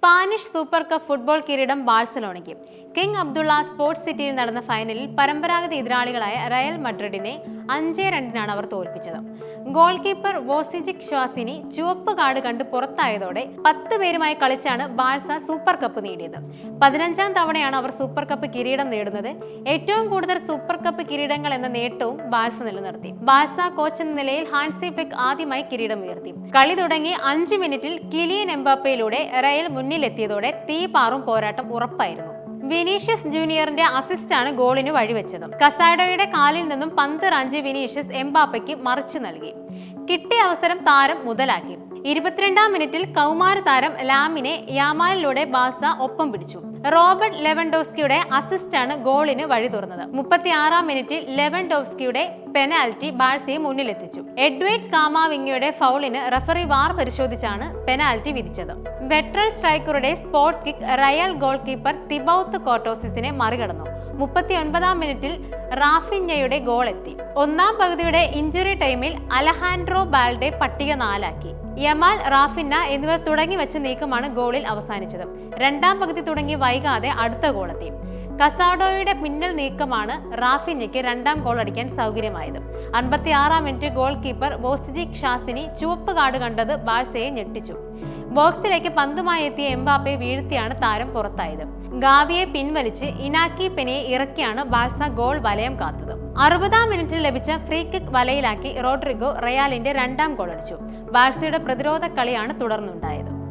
Spanish super cup football കിരീടം ബാഴ്സലോണയ്ക്ക്. King Abdullah sports സിറ്റിയിൽ നടന്ന ഫൈനലിൽ പരമ്പരാഗത എതിരാളികളായ റയൽ മഡ്രിഡിനെ അഞ്ചേ രണ്ടിനാണ് അവർ തോൽപ്പിച്ചത്. ഗോൾ കീപ്പർ വോസിജിക് ശ്വാസിനി ചുവപ്പ് കാർഡ് കണ്ട് പുറത്തായതോടെ പത്ത് പേരുമായി കളിച്ചാണ് ബാഴ്സ സൂപ്പർ കപ്പ് നേടിയത്. പതിനഞ്ചാം തവണയാണ് അവർ സൂപ്പർ കപ്പ് കിരീടം നേടുന്നത്. ഏറ്റവും കൂടുതൽ സൂപ്പർ കപ്പ് കിരീടങ്ങൾ എന്ന നേട്ടവും ബാഴ്സ നിലനിർത്തി. ബാഴ്സ കോച്ച് എന്ന നിലയിൽ ഹാൻസി ഫെക് ആദ്യമായി കിരീടം ഉയർത്തി. കളി തുടങ്ങി അഞ്ച് മിനിറ്റിൽ കിലിയൻ എംബാപ്പയിലൂടെ റയൽ മുന്നിലെത്തിയതോടെ തീപാറും പോരാട്ടം ഉറപ്പായിരുന്നു. വിനീഷ്യസ് ജൂനിയറിന്റെ അസിസ്റ്റാണ് ഗോളിന് വഴിവെച്ചത്. കസാഡോയുടെ കാലിൽ നിന്നും പന്ത് റാഞ്ചി വിനീഷ്യസ് എംബാപ്പയ്ക്ക് മറിച്ചു നൽകി. കിട്ടിയ അവസരം താരം മുതലാക്കി. ഇരുപത്തിരണ്ടാം മിനിറ്റിൽ കൗമാര താരം ലാമിനെ യാമാലിലൂടെ ബാസ ഒപ്പം പിടിച്ചു. റോബർട്ട് ലെവൻഡോസ്കിയുടെ അസിസ്റ്റാണ് ഗോളിന് വഴി തുറന്നത്. മുപ്പത്തിയാറാം മിനിറ്റിൽ ലെവൻഡോസ്കിയുടെ പെനാൽറ്റി ബാഴ്സയെ മുന്നിലെത്തിച്ചു. എഡ്വേർഡ് കാമാവിംഗയുടെ ഫൗളിന് റഫറി വാർ പരിശോധിച്ചാണ് പെനാൽറ്റി വിധിച്ചത്. വെട്രൽ സ്ട്രൈക്കറുടെ spot kick Real goalkeeper Thibaut കോട്ടോസിസിനെ മറികടന്നു. മുപ്പത്തി ഒൻപതാം മിനിറ്റിൽ റാഫിഞ്ഞയുടെ ഗോൾ ഒന്നാം പകുതിയുടെ ഇഞ്ചുറി ടൈമിൽ അലഹാൻഡ്രോ ബാൽഡെ പട്ടിക നാലാക്കി. യമാൽ റാഫിന്ന എന്നിവർ തുടങ്ങി വെച്ച നീക്കമാണ് ഗോളിൽ അവസാനിച്ചത്. രണ്ടാം പകുതി തുടങ്ങി വൈകാതെ അടുത്ത ഗോളെത്തി. കസാഡോയുടെ പിന്നൽ നീക്കമാണ് റാഫിഞ്ഞയ്ക്ക് രണ്ടാം ഗോൾ അടിക്കാൻ സൗകര്യമായത്. അൻപത്തി ആറാം മിനിറ്റ് ഗോൾ കീപ്പർ ബോസ്ജി ഷാസിനി ചുവപ്പ് കാർഡ് കണ്ടത് ബാഴ്സയെ ഞെട്ടിച്ചു. ബോക്സിലേക്ക് പന്തുമായി എത്തിയ എംബാപ്പയെ വീഴ്ത്തിയാണ് താരം പുറത്തായത്. ഗാവിയെ പിൻവലിച്ച് ഇനാക്കി പെനയെ ഇറക്കിയാണ് ബാഴ്സ ഗോൾ വലയം കാത്തത്. അറുപതാം മിനിറ്റിൽ ലഭിച്ച ഫ്രീ കിക്ക് വലയിലാക്കി റോഡ്രിഗോ റയാലിന്റെ രണ്ടാം ഗോൾ അടിച്ചു. ബാഴ്സയുടെ പ്രതിരോധ കളിയാണ് തുടർന്നുണ്ടായത്.